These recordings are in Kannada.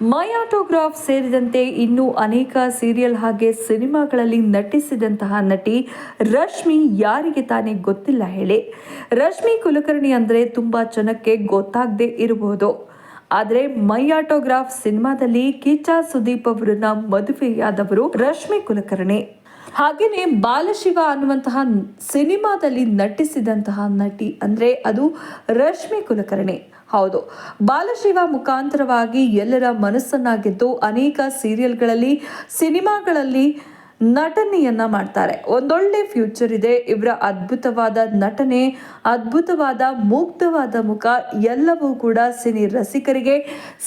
ಮೈ ಆಟೋಗ್ರಾಫ್ ಸೇರಿದಂತೆ ಇನ್ನೂ ಅನೇಕ ಸೀರಿಯಲ್ ಹಾಗೆ ಸಿನಿಮಾಗಳಲ್ಲಿ ನಟಿಸಿದಂತಹ ನಟಿ ರಶ್ಮಿ ಯಾರಿಗೆ ತಾನೇ ಗೊತ್ತಿಲ್ಲ ಹೇಳಿ. ರಶ್ಮಿ ಕುಲಕರ್ಣಿ ಅಂದರೆ ತುಂಬ ಜನಕ್ಕೆ ಗೊತ್ತಾಗದೇ ಇರಬಹುದು. ಆದರೆ ಮೈ ಆಟೋಗ್ರಾಫ್ ಸಿನಿಮಾದಲ್ಲಿ ಕೀಚಾ ಸುದೀಪ್ ಅವರನ್ನ ಮದುವೆಯಾದವರು ರಶ್ಮಿ ಕುಲಕರ್ಣಿ. ಹಾಗೆಯೇ ಬಾಲಶಿವ ಅನ್ನುವಂತಹ ಸಿನಿಮಾದಲ್ಲಿ ನಟಿಸಿದಂತಹ ನಟಿ ಅಂದರೆ ಅದು ರಶ್ಮಿ ಕುಲಕರ್ಣಿ. ಹೌದು, ಬಾಲಶಿವ ಮುಖಾಂತರವಾಗಿ ಎಲ್ಲರ ಮನಸ್ಸನ್ನ ಗೆದ್ದು ಅನೇಕ ಸೀರಿಯಲ್ಗಳಲ್ಲಿ ಸಿನಿಮಾಗಳಲ್ಲಿ ನಟನೆಯನ್ನ ಮಾಡ್ತಾರೆ. ಒಂದೊಳ್ಳೆ ಫ್ಯೂಚರ್ ಇದೆ. ಇವರ ಅದ್ಭುತವಾದ ನಟನೆ, ಅದ್ಭುತವಾದ ಮುಗ್ಧವಾದ ಮುಖ ಎಲ್ಲವೂ ಕೂಡ ಸಿನಿ ರಸಿಕರಿಗೆ,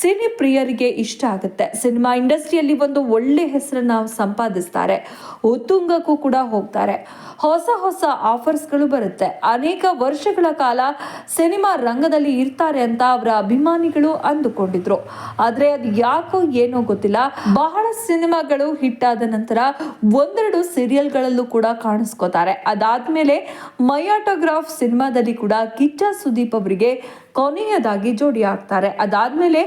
ಸಿನಿ ಪ್ರಿಯರಿಗೆ ಇಷ್ಟ ಆಗುತ್ತೆ. ಸಿನಿಮಾ ಇಂಡಸ್ಟ್ರಿಯಲ್ಲಿ ಒಂದು ಒಳ್ಳೆ ಹೆಸರನ್ನು ಸಂಪಾದಿಸ್ತಾರೆ. ಉತ್ತುಂಗಕ್ಕೂ ಕೂಡ ಹೋಗ್ತಾರೆ. ಹೊಸ ಹೊಸ ಆಫರ್ಸ್ಗಳು ಬರುತ್ತೆ. ಅನೇಕ ವರ್ಷಗಳ ಕಾಲ ಸಿನಿಮಾ ರಂಗದಲ್ಲಿ ಇರ್ತಾರೆ ಅಂತ ಅವರ ಅಭಿಮಾನಿಗಳು ಅಂದುಕೊಂಡಿದ್ರು. ಆದರೆ ಅದು ಯಾಕೋ ಏನೋ ಗೊತ್ತಿಲ್ಲ. ಬಹಳ ಸಿನಿಮಾಗಳು ಹಿಟ್ ಆದ ನಂತರ ಒಂದೆರಡು ಸೀರಿಯಲ್ಗಳಲ್ಲೂ ಕೂಡ ಕಾಣಿಸ್ಕೋತಾರೆ. ಅದಾದಮೇಲೆ ಮೈಯಾಟೋಗ್ರಾಫ್ ಸಿನಿಮಾದಲ್ಲಿ ಕೂಡ ಕಿಚ್ಚ ಸುದೀಪ್ ಅವರಿಗೆ ಕೊನೆಯದಾಗಿ ಜೋಡಿ ಆಗ್ತಾರೆ ಅದಾದ್ಮೇಲೆ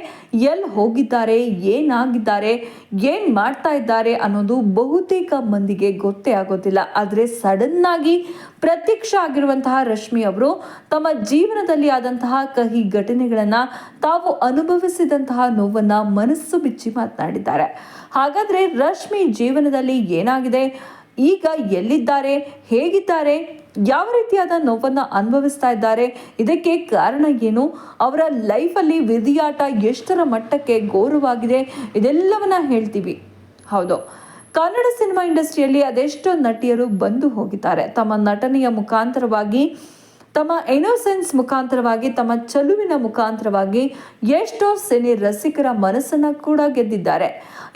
ಎಲ್ಲಿ ಹೋಗಿದ್ದಾರೆ, ಏನಾಗಿದ್ದಾರೆ, ಏನು ಮಾಡ್ತಾ ಇದ್ದಾರೆ ಅನ್ನೋದು ಬಹುತೇಕ ಮಂದಿಗೆ ಗೊತ್ತೇ ಆಗೋದಿಲ್ಲ. ಆದರೆ ಸಡನ್ ಆಗಿ ಪ್ರತ್ಯಕ್ಷ ಆಗಿರುವಂತಹ ರಶ್ಮಿ ಅವರು ತಮ್ಮ ಜೀವನದಲ್ಲಿ ಆದಂತಹ ಕಹಿ ಘಟನೆಗಳನ್ನು ತಾವು ಅನುಭವಿಸಿದಂತಹ ನೋವನ್ನ ಮನಸ್ಸು ಬಿಚ್ಚಿ ಮಾತನಾಡಿದ್ದಾರೆ. ಹಾಗಾದ್ರೆ ರಶ್ಮಿ ಜೀವನದಲ್ಲಿ ಏನಾಗಿದೆ? ಈಗ ಎಲ್ಲಿದ್ದಾರೆ? ಹೇಗಿದ್ದಾರೆ? ಯಾವ ರೀತಿಯಾದ ನೋವನ್ನು ಅನುಭವಿಸ್ತಾ ಇದ್ದಾರೆ? ಇದಕ್ಕೆ ಕಾರಣ ಏನು? ಅವರ ಲೈಫಲ್ಲಿ ವಿಧಿಯಾಟ ಎಷ್ಟರ ಮಟ್ಟಕ್ಕೆ ಗೌರವಾಗಿದೆ ಇದೆಲ್ಲವನ್ನ ಹೇಳ್ತೀವಿ. ಹೌದು. ಕನ್ನಡ ಸಿನಿಮಾ ಇಂಡಸ್ಟ್ರಿಯಲ್ಲಿ ಅದೆಷ್ಟೋ ನಟಿಯರು ಬಂದು ಹೋಗಿದ್ದಾರೆ. ತಮ್ಮ ನಟನೆಯ ಮುಖಾಂತರವಾಗಿ ತಮ್ಮ ಇನೋಸೆನ್ಸ್ ಮುಖಾಂತರವಾಗಿ, ತಮ್ಮ ಚಲುವಿನ ಮುಖಾಂತರವಾಗಿ ಎಷ್ಟೋ ಸಿನಿ ರಸಿಕರ ಮನಸ್ಸನ್ನು ಕೂಡ ಗೆದ್ದಿದ್ದಾರೆ.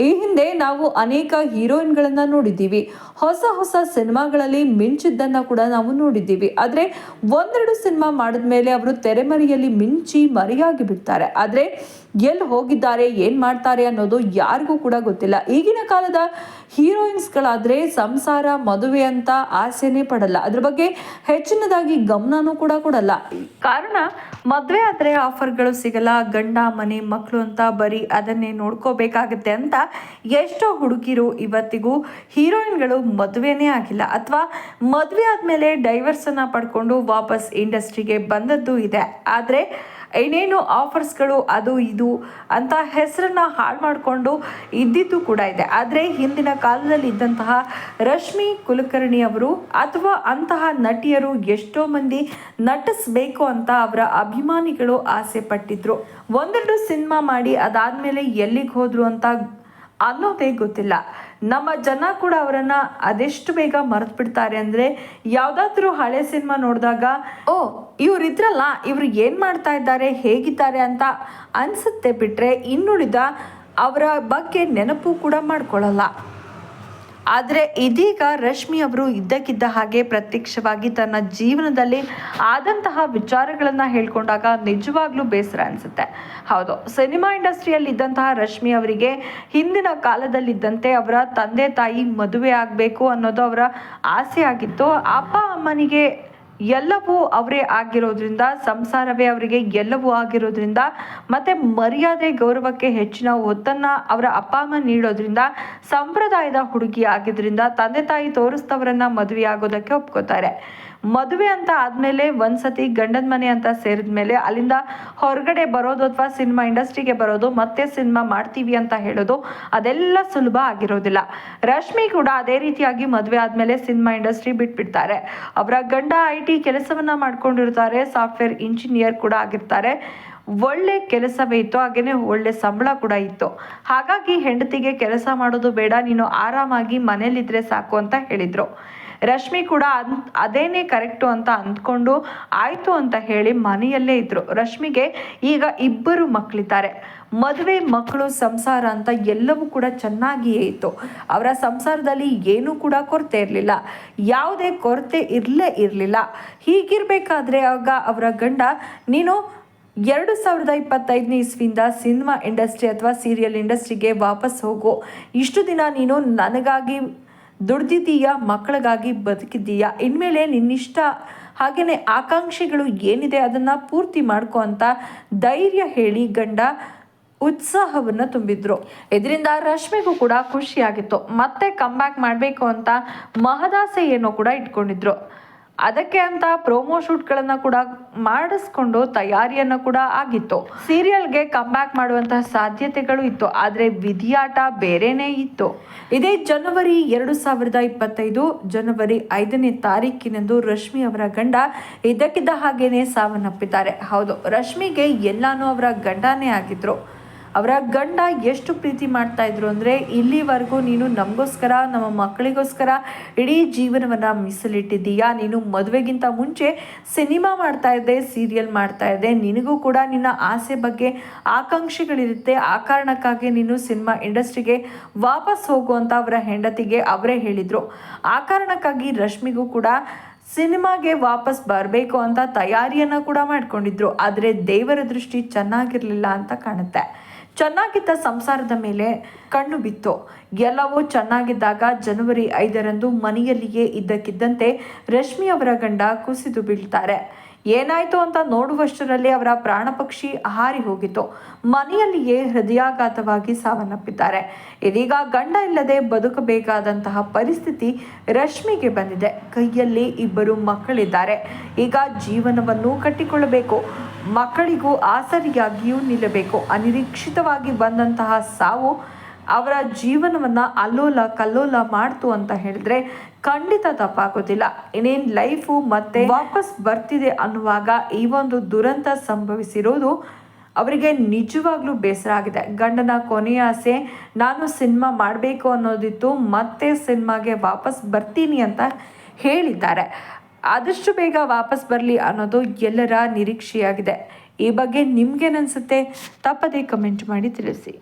ಈ ಹಿಂದೆ ನಾವು ಅನೇಕ ಹೀರೋಯಿನ್ಗಳನ್ನು ನೋಡಿದ್ದೀವಿ. ಹೊಸ ಹೊಸ ಸಿನಿಮಾಗಳಲ್ಲಿ ಮಿಂಚಿದ್ದನ್ನ ಕೂಡ ನಾವು ನೋಡಿದ್ದೀವಿ. ಆದರೆ ಒಂದೆರಡು ಸಿನಿಮಾ ಮಾಡಿದ್ಮೇಲೆ ಅವರು ತೆರೆಮರೆಯಲ್ಲಿ ಮಿಂಚಿ ಮರೆಯಾಗಿ ಬಿಡ್ತಾರೆ. ಆದರೆ ಎಲ್ಲಿ ಹೋಗಿದ್ದಾರೆ, ಏನು ಮಾಡ್ತಾರೆ ಅನ್ನೋದು ಯಾರಿಗೂ ಕೂಡ ಗೊತ್ತಿಲ್ಲ. ಈಗಿನ ಕಾಲದ ಹೀರೋಯಿನ್ಸ್ಗಳಾದ್ರೆ ಸಂಸಾರ, ಮದುವೆ ಅಂತ ಆಸೆನೇ ಪಡಲ್ಲ. ಅದ್ರ ಬಗ್ಗೆ ಹೆಚ್ಚಿನದಾಗಿ ಗಮನನೂ ಕೂಡ ಕೊಡಲ್ಲ. ಕಾರಣ, ಮದುವೆ ಆದ್ರೆ ಆಫರ್ಗಳು ಸಿಗಲ್ಲ, ಗಂಡ, ಮನೆ ಮಕ್ಕಳು ಅಂತ ಬರೀ ಅದನ್ನೇ ನೋಡ್ಕೋಬೇಕಾಗತ್ತೆ ಅಂತ ಎಷ್ಟೋ ಹುಡುಗಿರು ಇವತ್ತಿಗೂ ಹೀರೋಯಿನ್ಗಳು ಮದುವೆನೇ ಆಗಿಲ್ಲ. ಅಥವಾ ಮದುವೆ ಆದಮೇಲೆ ಡೈವರ್ಸ್ ಅನ್ನ ಪಡ್ಕೊಂಡು ವಾಪಸ್ ಇಂಡಸ್ಟ್ರಿಗೆ ಬಂದದ್ದು ಇದೆ. ಆದ್ರೆ ಏನೇನು ಆಫರ್ಸ್ಗಳು ಅದು ಇದು ಅಂತ ಹೆಸರನ್ನು ಹಾಳು ಮಾಡಿಕೊಂಡು ಇದ್ದಿದ್ದು ಕೂಡ ಇದೆ. ಆದರೆ ಹಿಂದಿನ ಕಾಲದಲ್ಲಿ ಇದ್ದಂತಹ ರಶ್ಮಿ ಕುಲಕರ್ಣಿ ಅವರು ಅಥವಾ ಅಂತಹ ನಟಿಯರು ಎಷ್ಟೋ ಮಂದಿ ನಟಿಸ್ಬೇಕು ಅಂತ ಅವರ ಅಭಿಮಾನಿಗಳು ಆಸೆ ಪಟ್ಟಿದ್ರು. ಒಂದೆರಡು ಸಿನಿಮಾ ಮಾಡಿ ಅದಾದ್ಮೇಲೆ ಎಲ್ಲಿಗೆ ಹೋದರು ಅಂತ ಅನ್ನೋದೇ ಗೊತ್ತಿಲ್ಲ. ನಮ್ಮ ಜನ ಕೂಡ ಅವರನ್ನು ಅದೆಷ್ಟು ಬೇಗ ಮರೆತು ಬಿಡ್ತಾರೆ ಅಂದ್ರೆ ಯಾವುದಾದ್ರೂ ಹಳೆ ಸಿನಿಮಾ ನೋಡಿದಾಗ, ಓ ಇವರಿದ್ರಲ್ಲ ಇದ್ರಲ್ಲ ಏನು ಮಾಡ್ತಾ ಇದ್ದಾರೆ, ಹೇಗಿದ್ದಾರೆ ಅಂತ ಅನ್ಸುತ್ತೆ ಬಿಟ್ರೆ ಇನ್ನುಳಿದ ಅವರ ಬಗ್ಗೆ ನೆನಪು ಕೂಡ ಮಾಡ್ಕೊಳ್ಳಲ್ಲ. ಆದರೆ ಇದೀಗ ರಶ್ಮಿ ಅವರು ಇದ್ದಕ್ಕಿದ್ದ ಹಾಗೆ ಪ್ರತ್ಯಕ್ಷವಾಗಿ ತನ್ನ ಜೀವನದಲ್ಲಿ ಆದಂತಹ ವಿಚಾರಗಳನ್ನು ಹೇಳ್ಕೊಂಡಾಗ ನಿಜವಾಗ್ಲೂ ಬೇಸರ ಅನಿಸುತ್ತೆ. ಹೌದು, ಸಿನಿಮಾ ಇಂಡಸ್ಟ್ರಿಯಲ್ಲಿ ಇದ್ದಂತಹ ರಶ್ಮಿ ಅವರಿಗೆ ಹಿಂದಿನ ಕಾಲದಲ್ಲಿದ್ದಂತೆ ಅವರ ತಂದೆ ತಾಯಿ ಮದುವೆ ಆಗಬೇಕು ಅನ್ನೋದು ಅವರ ಆಸೆ ಆಗಿತ್ತು. ಅಪ್ಪ ಅಮ್ಮನಿಗೆ ಎಲ್ಲವೂ ಅವರೇ ಆಗಿರೋದ್ರಿಂದ, ಸಂಸಾರವೇ ಅವರಿಗೆ ಎಲ್ಲವೂ ಆಗಿರೋದ್ರಿಂದ, ಮತ್ತೆ ಮರ್ಯಾದೆ ಗೌರವಕ್ಕೆ ಹೆಚ್ಚಿನ ಒತ್ತನ್ನ ಅವರ ಅಪ್ಪ ಅಮ್ಮ ನೀಡೋದ್ರಿಂದ, ಸಂಪ್ರದಾಯದ ಹುಡುಗಿ ಆಗಿದ್ರಿಂದ ತಂದೆ ತಾಯಿ ತೋರಿಸ್ತವರನ್ನ ಮದುವೆ ಆಗೋದಕ್ಕೆ ಒಪ್ಕೋತಾರೆ. ಮದುವೆ ಅಂತ ಆದ್ಮೇಲೆ ಒಂದ್ಸತಿ ಗಂಡನ ಮನೆ ಅಂತ ಸೇರಿದ ಮೇಲೆ ಅಲ್ಲಿಂದ ಹೊರಗಡೆ ಬರೋದು ಅಥವಾ ಸಿನಿಮಾ ಇಂಡಸ್ಟ್ರಿಗೆ ಬರೋದು, ಮತ್ತೆ ಸಿನಿಮಾ ಮಾಡ್ತೀವಿ ಅಂತ ಹೇಳೋದು, ಅದೆಲ್ಲ ಸುಲಭ ಆಗಿರೋದಿಲ್ಲ. ರಶ್ಮಿ ಕೂಡ ಅದೇ ರೀತಿಯಾಗಿ ಮದುವೆ ಆದ್ಮೇಲೆ ಸಿನಿಮಾ ಇಂಡಸ್ಟ್ರಿ ಬಿಟ್ಬಿಡ್ತಾರೆ. ಅವರ ಗಂಡ ಐ ಟಿ ಕೆಲಸವನ್ನ ಮಾಡ್ಕೊಂಡಿರ್ತಾರೆ, ಸಾಫ್ಟ್ವೇರ್ ಇಂಜಿನಿಯರ್ ಕೂಡ ಆಗಿರ್ತಾರೆ. ಒಳ್ಳೆ ಕೆಲಸವೇ ಇತ್ತು, ಹಾಗೇನೆ ಒಳ್ಳೆ ಸಂಬಳ ಕೂಡ ಇತ್ತು. ಹಾಗಾಗಿ ಹೆಂಡತಿಗೆ ಕೆಲಸ ಮಾಡೋದು ಬೇಡ, ನೀನು ಆರಾಮಾಗಿ ಮನೇಲಿದ್ರೆ ಸಾಕು ಅಂತ ಹೇಳಿದ್ರು. ರಶ್ಮಿ ಕೂಡ ಅದೇನೇ ಕರೆಕ್ಟು ಅಂತ ಅಂದ್ಕೊಂಡು ಆಯ್ತು ಅಂತ ಹೇಳಿ ಮನೆಯಲ್ಲೇ ಇದ್ದರು ರಶ್ಮಿಗೆ ಈಗ ಇಬ್ಬರು ಮಕ್ಕಳಿದ್ದಾರೆ ಮದುವೆ ಮಕ್ಕಳು ಸಂಸಾರ ಅಂತ ಎಲ್ಲವೂ ಕೂಡ ಚೆನ್ನಾಗಿಯೇ ಇತ್ತು. ಅವರ ಸಂಸಾರದಲ್ಲಿ ಏನೂ ಕೂಡ ಕೊರತೆ ಇರಲಿಲ್ಲ. ಯಾವುದೇ ಕೊರತೆ ಇರಲೇ ಇರಲಿಲ್ಲ. ಹೀಗಿರ್ಬೇಕಾದ್ರೆ ಆಗ ಅವರ ಗಂಡ, ನೀನು ಎರಡು ಸಾವಿರದ ಇಪ್ಪತ್ತೈದನೇ ಇಸ್ವಿಯಿಂದ ಸಿನಿಮಾ ಇಂಡಸ್ಟ್ರಿ ಅಥವಾ ಸೀರಿಯಲ್ ಇಂಡಸ್ಟ್ರಿಗೆ ವಾಪಸ್ ಹೋಗು. ಇಷ್ಟು ದಿನ ನೀನು ನನಗಾಗಿ ದುಡ್ದಿದ್ದೀಯ, ಮಕ್ಕಳಿಗಾಗಿ ಬದುಕಿದ್ದೀಯಾ, ಇನ್ಮೇಲೆ ನಿನ್ನಿಷ್ಟ ಹಾಗೆಯೇ ಆಕಾಂಕ್ಷೆಗಳು ಏನಿದೆ ಅದನ್ನು ಪೂರ್ತಿ ಮಾಡ್ಕೋ ಅಂತ ಧೈರ್ಯ ಹೇಳಿ ಗಂಡ ಉತ್ಸಾಹವನ್ನು ತುಂಬಿದ್ರು. ಇದರಿಂದ ರಶ್ಮಿಗೂ ಕೂಡ ಖುಷಿಯಾಗಿತ್ತು. ಮತ್ತೆ ಕಮ್ಬ್ಯಾಕ್ ಮಾಡಬೇಕು ಅಂತ ಮಹದಾಸೆಯನ್ನು ಕೂಡ ಇಟ್ಕೊಂಡಿದ್ರು. ಅದಕ್ಕೆ ಅಂತ ಪ್ರೋಮೋ ಶೂಟ್ಗಳನ್ನು ಕೂಡ ಮಾಡಿಸ್ಕೊಂಡು ತಯಾರಿಯನ್ನ ಕೂಡ ಆಗಿತ್ತು. ಸೀರಿಯಲ್ಗೆ ಕಮ್ಬ್ಯಾಕ್ ಮಾಡುವಂತಹ ಸಾಧ್ಯತೆಗಳು ಇತ್ತು, ಆದರೆ ವಿಧಿಯಾಟ ಬೇರೆನೇ ಇತ್ತು. ಇದೇ ಜನವರಿ ಎರಡು ಸಾವಿರದ ಇಪ್ಪತ್ತೈದು, ಜನವರಿ ಐದನೇ ತಾರೀಕಿನಂದು ರಶ್ಮಿ ಅವರ ಗಂಡ ಇದ್ದಕ್ಕಿದ್ದ ಹಾಗೇನೆ ಸಾವನ್ನಪ್ಪಿದ್ದಾರೆ. ಹೌದು, ರಶ್ಮಿಗೆ ಎಲ್ಲಾನು ಅವರ ಗಂಡನೇ ಆಗಿದ್ರು. ಅವರ ಗಂಡ ಎಷ್ಟು ಪ್ರೀತಿ ಮಾಡ್ತಾ ಇದ್ರು ಅಂದರೆ ಇಲ್ಲಿವರೆಗೂ ನೀನು ನಮಗೋಸ್ಕರ, ನಮ್ಮ ಮಕ್ಕಳಿಗೋಸ್ಕರ ಇಡೀ ಜೀವನವನ್ನು ಮೀಸಲಿಟ್ಟಿದ್ದೀಯಾ? ನೀನು ಮದುವೆಗಿಂತ ಮುಂಚೆ ಸಿನಿಮಾ ಮಾಡ್ತಾ ಇದ್ದೆ, ಸೀರಿಯಲ್ ಮಾಡ್ತಾ ಇದ್ದೆ. ನಿನಗೂ ಕೂಡ ನಿನ್ನ ಆಸೆ ಬಗ್ಗೆ ಆಕಾಂಕ್ಷೆಗಳಿರುತ್ತೆ. ಆ ಕಾರಣಕ್ಕಾಗಿ ನೀನು ಸಿನಿಮಾ ಇಂಡಸ್ಟ್ರಿಗೆ ವಾಪಸ್ ಹೋಗು ಅಂತ ಅವರ ಹೆಂಡತಿಗೆ ಅವರೇ ಹೇಳಿದರು. ಆ ಕಾರಣಕ್ಕಾಗಿ ರಶ್ಮಿಗೂ ಕೂಡ ಸಿನಿಮಾಗೆ ವಾಪಸ್ ಬರಬೇಕು ಅಂತ ತಯಾರಿಯನ್ನು ಕೂಡ ಮಾಡ್ಕೊಂಡಿದ್ರು. ಆದರೆ ದೇವರ ದೃಷ್ಟಿ ಚೆನ್ನಾಗಿರಲಿಲ್ಲ ಅಂತ ಕಾಣುತ್ತೆ. ಚೆನ್ನಾಗಿದ್ದ ಸಂಸಾರದ ಮೇಲೆ ಕಣ್ಣು ಬಿತ್ತು. ಎಲ್ಲವೂ ಚೆನ್ನಾಗಿದ್ದಾಗ ಜನವರಿ ಐದರಂದು ಮನೆಯಲ್ಲಿಯೇ ಇದ್ದಕ್ಕಿದ್ದಂತೆ ರಶ್ಮಿ ಅವರ ಗಂಡ ಕುಸಿದು ಬೀಳ್ತಾರೆ. ಏನಾಯ್ತು ಅಂತ ನೋಡುವಷ್ಟರಲ್ಲಿ ಅವರ ಪ್ರಾಣ ಪಕ್ಷಿ ಹಾರಿ ಹೋಗಿತ್ತು. ಮನೆಯಲ್ಲಿಯೇ ಹೃದಯಾಘಾತವಾಗಿ ಸಾವನ್ನಪ್ಪಿದ್ದಾರೆ. ಇದೀಗ ಗಂಡ ಇಲ್ಲದೆ ಬದುಕಬೇಕಾದಂತಹ ಪರಿಸ್ಥಿತಿ ರಶ್ಮಿಗೆ ಬಂದಿದೆ. ಕೈಯಲ್ಲಿ ಇಬ್ಬರು ಮಕ್ಕಳಿದ್ದಾರೆ. ಈಗ ಜೀವನವನ್ನು ಕಟ್ಟಿಕೊಳ್ಳಬೇಕು. ಮಕ್ಕಳಿಗೂ ಆಸರಿಯಾಗಿಯೂ ನಿಲ್ಲಬೇಕು. ಅನಿರೀಕ್ಷಿತವಾಗಿ ಬಂದಂತಹ ಸಾವು ಅವರ ಜೀವನವನ್ನು ಅಲ್ಲೋಲ ಕಲ್ಲೋಲ ಮಾಡ್ತು ಅಂತ ಹೇಳಿದ್ರೆ ಖಂಡಿತ ತಪ್ಪಾಗೋದಿಲ್ಲ. ಇನ್ನೇನ್ ಲೈಫು ಮತ್ತೆ ವಾಪಸ್ ಬರ್ತಿದೆ ಅನ್ನುವಾಗ ಈ ಒಂದು ದುರಂತ ಸಂಭವಿಸಿರೋದು ಅವರಿಗೆ ನಿಜವಾಗ್ಲೂ ಬೇಸರ ಆಗಿದೆ. ಗಂಡನ ಕೊನೆಯ ಆಸೆ, ನಾನು ಸಿನಿಮಾ ಮಾಡಬೇಕು ಅನ್ನೋದಿತ್ತು, ಮತ್ತೆ ಸಿನಿಮಾಗೆ ವಾಪಸ್ ಬರ್ತೀನಿ ಅಂತ ಹೇಳಿದ್ದಾರೆ. ಆದಷ್ಟು ಬೇಗ ವಾಪಸ್ ಬರಲಿ ಅನ್ನೋದು ಎಲ್ಲರ ನಿರೀಕ್ಷೆಯಾಗಿದೆ. ಈ ಬಗ್ಗೆ ನಿಮಗೇನನ್ಸುತ್ತೆ ತಪ್ಪದೇ ಕಮೆಂಟ್ ಮಾಡಿ ತಿಳಿಸಿ.